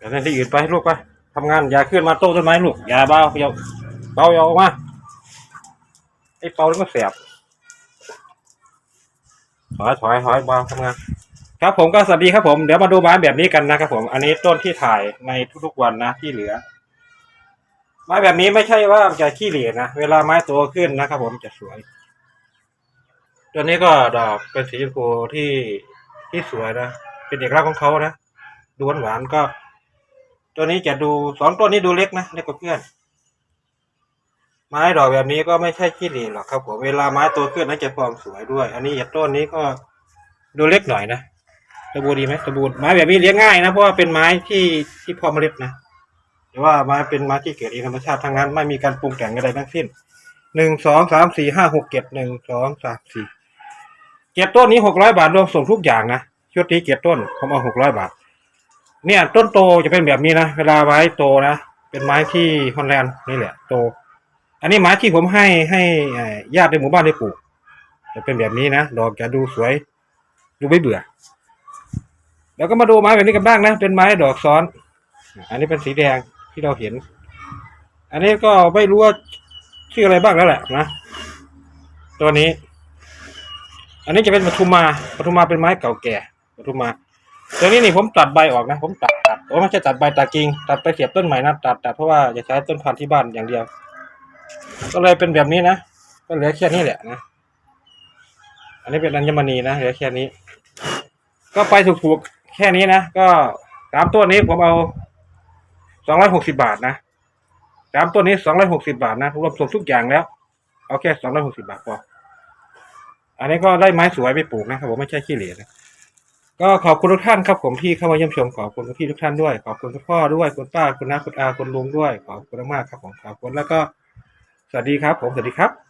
เดี๋ยวนั่นที่อื่นไปลูกไปทำงานอย่าขึ้นมาโต้ต้นไม้ลูกอย่าเบาอย่าเบาอย่าออกมาไอ้เป่าแล้วก็เสียบถอยถอยถอยเบาทำงาน ครับผมก็สวัสดีครับผมเดี๋ยวมาดูไม้แบบนี้กันนะครับผม อันนี้ต้นที่ถ่ายในทุกๆวันนะที่เหลือไม้แบบนี้ไม่ใช่ว่าจะขี้เหร่นะเวลาไม้โตขึ้นนะครับผมจะสวยตัวนี้ก็ดอกเป็นสีชมพูที่ที่สวยนะเป็นเอกลักษณ์ของเขานะดูหวานๆก็ ตัวนี้จะดูสองต้นนี้ดูเล็กนะเล็กกว่าเพื่อน ไม้ดอกแบบนี้ก็ไม่ใช่ขี้เหร่หรอกครับผมเวลาไม้โตขึ้นน่าจะความสวยด้วย อันนี้อย่าต้นนี้ก็ดูเล็กหน่อยนะสบูดีไหมสบูรณ์ไม้แบบนี้เลี้ยงง่ายนะเพราะว่าเป็นไม้ที่ที่พอมเมล็ดนะแต่ว่าไม้เป็นไม้ที่เกิดเองธรรมชาติทั้งนั้นไม่มีการปรุงแต่งอะไรทั้งสิ้นหนึ่งสองสามสี่ห้าหกเจ็ดหนึ่งสองสามสี่เจ็ดต้นนี้หกร้อยบาทรวมส่งทุกอย่างนะชุดนี้เจ็ดต้นผมเอาหกร้อยบาท เนี่ย ต้นโตจะเป็นแบบนี้นะเวลาไม้โตนะเป็นไม้ที่ฮอลแลนด์นี่แหละโต อันนี้ไม้ที่ผมให้ให้ญาติในหมู่บ้านได้ปลูกจะเป็นแบบนี้นะดอกจะดูสวย ดูไม่เบื่อ แล้วก็มาดูไม้แบบนี้กันบ้างนะเป็นไม้ดอกซ้อน อันนี้เป็นสีแดงที่เราเห็น อันนี้ก็ไม่รู้ว่าชื่ออะไรบ้างแล้วแหละนะตัวนี้ อันนี้จะเป็นปทุมมาปทุมมาเป็นไม้เก่าแก่ปทุมมา ตัวนี้นี่ผมตัดใบออกนะ ผมตัดตัดโอ้ไม่ใช่ตัดใบตัดกิ่งตัดไปเสียบต้นใหม่นะตัดตัดเพราะว่าจะใช้ต้นพันธุ์ที่บ้านอย่างเดียว ก็เลยเป็นแบบนี้นะก็เหลือแค่นี้แหละนะอันนี้เป็นอัญมณีนะเหลือแค่นี้ ก็ไปถูกๆแค่นี้นะก็สามต้นนี้ผมเอาสองร้อยหกสิบาทนะสามต้นนี้สองร้อยหกสิบาทนะรวมส่งทุกอย่างแล้วเอาแค่สองร้อยหกสิบาทพออันนี้ก็ได้ไม้สวยไปปลูกนะครับผมไม่ใช่ขี้เหร่นะ ก็ขอบคุณทุกท่านครับผมที่เข้ามาเยี่ยมชมขอบคุณพี่ทุกท่านด้วย ขอบคุณคุณพ่อด้วยคุณป้าคุณน้าคุณอาคุณลุงด้วย ขอบคุณมากๆครับผมขอบคุณแล้วก็สวัสดีครับ ผมสวัสดีครับ